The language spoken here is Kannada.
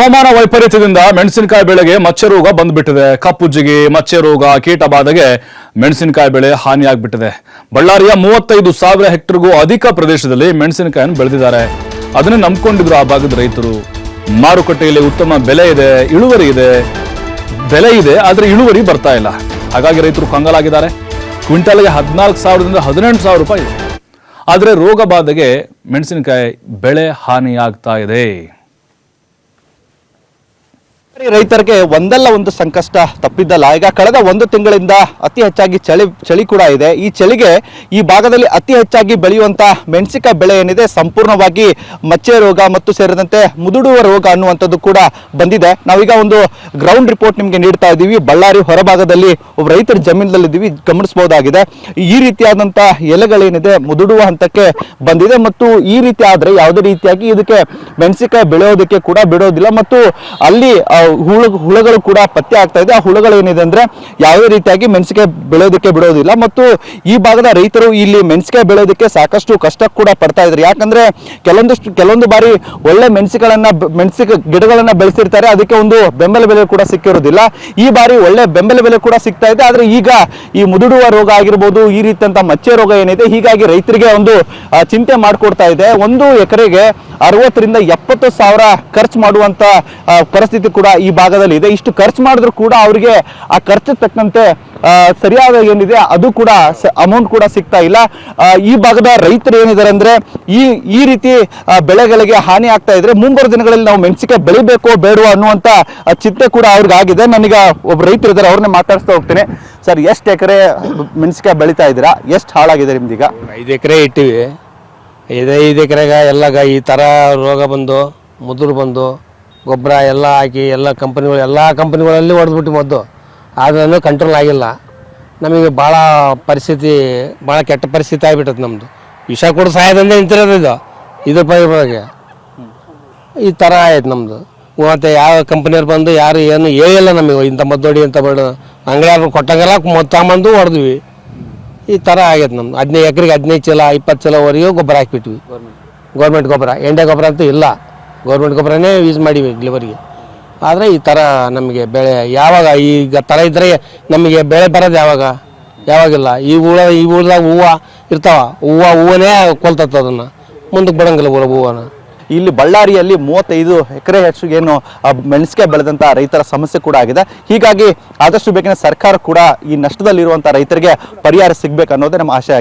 ಹವಾಮಾನ ವೈಪರೀತ್ಯದಿಂದ ಮೆಣಸಿನಕಾಯಿ ಬೆಳೆಗೆ ಮಚ್ಚೆ ರೋಗ ಬಂದ್ಬಿಟ್ಟಿದೆ. ಕಪ್ಪುಜ್ಜಿಗೆ ಮಚ್ಚೆ ರೋಗ ಕೀಟ ಬಾಧೆಗೆ ಮೆಣಸಿನಕಾಯಿ ಬೆಳೆ ಹಾನಿಯಾಗ್ಬಿಟ್ಟಿದೆ. ಬಳ್ಳಾರಿಯ ಮೂವತ್ತೈದು ಸಾವಿರ ಹೆಕ್ಟರ್ಗೂ ಅಧಿಕ ಪ್ರದೇಶದಲ್ಲಿ ಮೆಣಸಿನಕಾಯಿಯನ್ನು ಬೆಳೆದಿದ್ದಾರೆ. ಅದನ್ನೇ ನಂಬ್ಕೊಂಡಿದ್ರು ಆ ಭಾಗದ ರೈತರು. ಮಾರುಕಟ್ಟೆಯಲ್ಲಿ ಉತ್ತಮ ಬೆಲೆ ಇದೆ, ಇಳುವರಿ ಇದೆ, ಬೆಲೆ ಇದೆ, ಆದರೆ ಇಳುವರಿ ಬರ್ತಾ ಇಲ್ಲ. ಹಾಗಾಗಿ ರೈತರು ಕಂಗಲಾಗಿದ್ದಾರೆ. ಕ್ವಿಂಟಲ್ಗೆ ಹದಿನಾಲ್ಕು ಸಾವಿರದಿಂದ ಹದಿನೆಂಟು ಸಾವಿರ ರೂಪಾಯಿ ಆದರೆ ರೋಗ ಬಾಧೆಗೆ ಮೆಣಸಿನಕಾಯಿ ಬೆಳೆ ಹಾನಿಯಾಗ್ತಾ ಇದೆ. ರೈತರಿಗೆ ಒಂದಲ್ಲ ಒಂದು ಸಂಕಷ್ಟ ತಪ್ಪಿದ್ದಲ್ಲ ಈಗ ಕಳೆದ ಒಂದು ತಿಂಗಳಿಂದ ಅತಿ ಹೆಚ್ಚಾಗಿ ಚಳಿ ಚಳಿ ಕೂಡ ಇದೆ. ಈ ಚಳಿಗೆ ಈ ಭಾಗದಲ್ಲಿ ಅತಿ ಹೆಚ್ಚಾಗಿ ಬೆಳೆಯುವಂತ ಮೆಣಸಿಕ ಬೆಳೆ ಏನಿದೆ ಸಂಪೂರ್ಣವಾಗಿ ಮಚ್ಚೆ ರೋಗ ಮತ್ತು ಸೇರಿದಂತೆ ಮುದುಡುವ ರೋಗ ಅನ್ನುವಂಥದ್ದು ಕೂಡ ಬಂದಿದೆ. ನಾವೀಗ ಒಂದು ಗ್ರೌಂಡ್ ರಿಪೋರ್ಟ್ ನಿಮಗೆ ನೀಡ್ತಾ ಇದ್ದೀವಿ. ಬಳ್ಳಾರಿ ಹೊರಭಾಗದಲ್ಲಿ ಒಬ್ಬ ರೈತರ ಜಮೀನಲ್ಲಿದ್ದೀವಿ. ಗಮನಿಸಬಹುದಾಗಿದೆ. ಈ ರೀತಿಯಾದಂಥ ಎಲೆಗಳೇನಿದೆ ಮುದುಡುವ ಹಂತಕ್ಕೆ ಬಂದಿದೆ ಮತ್ತು ಈ ರೀತಿ ಆದ್ರೆ ಯಾವುದೇ ರೀತಿಯಾಗಿ ಇದಕ್ಕೆ ಮೆಣಸಿಕಾಯಿ ಬೆಳೆಯೋದಕ್ಕೆ ಕೂಡ ಬಿಡೋದಿಲ್ಲ. ಮತ್ತು ಅಲ್ಲಿ ಹುಳು ಹುಳುಗಳು ಕೂಡ ಪತ್ತೆ ಆಗ್ತಾ ಇದೆ. ಆ ಹುಳುಗಳು ಏನಿದೆ ಅಂದ್ರೆ ಯಾವುದೇ ರೀತಿಯಾಗಿ ಮೆಣಸಿಕಾಯಿ ಬೆಳೆಯೋದಕ್ಕೆ ಬಿಡೋದಿಲ್ಲ. ಮತ್ತು ಈ ಭಾಗದ ರೈತರು ಇಲ್ಲಿ ಮೆಣಸಿಕಾಯಿ ಬೆಳೆಯೋದಕ್ಕೆ ಸಾಕಷ್ಟು ಕಷ್ಟ ಕೂಡ ಪಡ್ತಾ ಇದ್ದಾರೆ. ಯಾಕಂದ್ರೆ ಕೆಲವೊಂದಷ್ಟು ಕೆಲವೊಂದು ಬಾರಿ ಒಳ್ಳೆ ಮೆಣಸಿಗಳನ್ನ ಮೆಣಸಿಕ ಗಿಡಗಳನ್ನು ಬೆಳೆಸಿರ್ತಾರೆ. ಅದಕ್ಕೆ ಒಂದು ಬೆಂಬಲ ಬೆಲೆ ಕೂಡ ಸಿಕ್ಕಿರೋದಿಲ್ಲ. ಈ ಬಾರಿ ಒಳ್ಳೆ ಬೆಂಬಲ ಬೆಲೆ ಕೂಡ ಸಿಗ್ತಾ ಇದೆ. ಆದರೆ ಈಗ ಈ ಮುದುಡುವ ರೋಗ ಆಗಿರ್ಬೋದು, ಈ ರೀತಿಯಂತ ಮಚ್ಚೆ ರೋಗ ಏನಿದೆ, ಹೀಗಾಗಿ ರೈತರಿಗೆ ಒಂದು ಚಿಂತೆ ಮಾಡಿಕೊಡ್ತಾ ಇದೆ. ಒಂದು ಎಕರೆಗೆ ಅರವತ್ತರಿಂದ ಎಪ್ಪತ್ತು ಸಾವಿರ ಖರ್ಚು ಮಾಡುವಂತ ಪರಿಸ್ಥಿತಿ ಕೂಡ ಈ ಭಾಗದಲ್ಲಿ ಇದೆ. ಇಷ್ಟು ಖರ್ಚು ಮಾಡಿದ್ರು ಕೂಡ ಅವರಿಗೆ ಆ ಖರ್ಚು ತಕ್ಕಂತೆ ಸರಿಯಾದ ಏನಿದೆ ಅದು ಕೂಡ ಅಮೌಂಟ್ ಕೂಡ ಸಿಗ್ತಾ ಇಲ್ಲ. ಈ ಭಾಗದ ರೈತರು ಏನಿದ್ದಾರೆ ಅಂದ್ರೆ, ಈ ಈ ರೀತಿ ಬೆಳೆಗಳಿಗೆ ಹಾನಿ ಆಗ್ತಾ ಇದ್ರೆ ಮುಂಬರುವ ದಿನಗಳಲ್ಲಿ ನಾವು ಮೆಣಸಿಕಾಯಿ ಬೆಳಿಬೇಕೋ ಬೇಡವೋ ಅನ್ನುವಂತ ಚಿಂತೆ ಕೂಡ ಅವ್ರಿಗೆ ಆಗಿದೆ. ನನಗೆ ಒಬ್ಬ ರೈತರು ಇದ್ದಾರೆ, ಅವ್ರನ್ನೇ ಮಾತಾಡಿಸ್ತಾ ಹೋಗ್ತೇನೆ. ಸರ್, ಎಷ್ಟು ಎಕರೆ ಮೆಣಸಿಕಾಯಿ ಬೆಳಿತಾ ಇದ್ದೀರಾ? ಎಷ್ಟು ಹಾಳಾಗಿದೆ ನಿಮ್ದೀಗ? ಐದು ಎಕರೆ ಇಟ್ಟಿವಿ. ಐದು ಐದು ಎಕರೆಗೆ ಎಲ್ಲಗ ಈ ಥರ ರೋಗ ಬಂದು, ಮುದುರು ಬಂದು, ಗೊಬ್ಬರ ಎಲ್ಲ ಹಾಕಿ, ಎಲ್ಲ ಕಂಪನಿಗಳು ಎಲ್ಲ ಕಂಪನಿಗಳಲ್ಲಿ ಹೊಡೆದ್ಬಿಟ್ಟು ಮದ್ದು ಆದ್ರೂ ಕಂಟ್ರೋಲ್ ಆಗಿಲ್ಲ. ನಮಗೆ ಭಾಳ ಪರಿಸ್ಥಿತಿ ಭಾಳ ಕೆಟ್ಟ ಪರಿಸ್ಥಿತಿ ಆಗಿಬಿಟ್ಟದೆ ನಮ್ಮದು ವಿಷ ಕೂಡ ಸಹಾಯದಂದೇ ನಿಂತಿರೋದು ಇದು. ಇದ್ರ ಬಗ್ಗೆ ಈ ಥರ ಆಯ್ತು ನಮ್ಮದು ಮತ್ತು ಯಾವ ಕಂಪ್ನಿಯವ್ರು ಬಂದು ಯಾರು ಏನು ಹೇಳಿಲ್ಲ ನಮಗೆ. ಇಂಥ ಮದ್ದು ಹೊಡಿ ಅಂತ ಬೇಡ ಅಂಗಡಿಯವ್ರು ಕೊಟ್ಟಂಗೆಲ್ಲ ಮದ್ದು ತಗೊಂಬಂದು ಹೊಡೆದ್ವಿ. ಈ ಥರ ಆಗೈತೆ ನಮ್ದು. ಹದಿನೈದು ಎಕರೆಗೆ ಹದಿನೈದು ಚೀಲ ಇಪ್ಪತ್ತು ಚೀಲವರೆಗೂ ಗೊಬ್ಬರ ಹಾಕಿಬಿಟ್ವಿ. ಗೌರ್ಮೆಂಟ್ ಗೊಬ್ಬರ. ಎಂಡೆ ಗೊಬ್ಬರ ಅಂತೂ ಇಲ್ಲ. ಗೌರ್ಮೆಂಟ್ ಗೊಬ್ಬರನೇ ಯೂಸ್ ಮಾಡಿವಿ ಇಲ್ಲಿವರೆಗೆ ಆದರೆ ಈ ಥರ ನಮಗೆ ಬೆಳೆ ಯಾವಾಗ ಈಗ ಥರ ಇದ್ದರೆ ನಮಗೆ ಬೆಳೆ ಬರೋದು ಯಾವಾಗ? ಯಾವಾಗಿಲ್ಲ. ಈ ಹುಳ ಈ ಹುಳದಾಗ ಹೂವು ಇರ್ತಾವ. ಹೂವು ಹೂವನೇ ಕೊಲ್ತತ್ತ ಅದನ್ನು. ಮುಂದಕ್ಕೆ ಬಿಡೋಂಗಿಲ್ಲ ಹೂವು ಹೂವನ. ಇಲ್ಲಿ ಬಳ್ಳಾರಿಯಲ್ಲಿ ಮೂವತ್ತೈದು ಎಕರೆ ಹೆಚ್ಚು ಏನು ಮೆಣಸಿಕಾಯಿ ಬೆಳೆದಂತ ರೈತರ ಸಮಸ್ಯೆ ಕೂಡ ಆಗಿದೆ. ಹೀಗಾಗಿ ಆದಷ್ಟು ಬೇಕಿನ ಸರ್ಕಾರ ಕೂಡ ಈ ನಷ್ಟದಲ್ಲಿರುವಂತಹ ರೈತರಿಗೆ ಪರಿಹಾರ ಸಿಗ್ಬೇಕು ಅನ್ನೋದೇ ನಮ್ಮ ಆಶೆ ಆಗಿದೆ.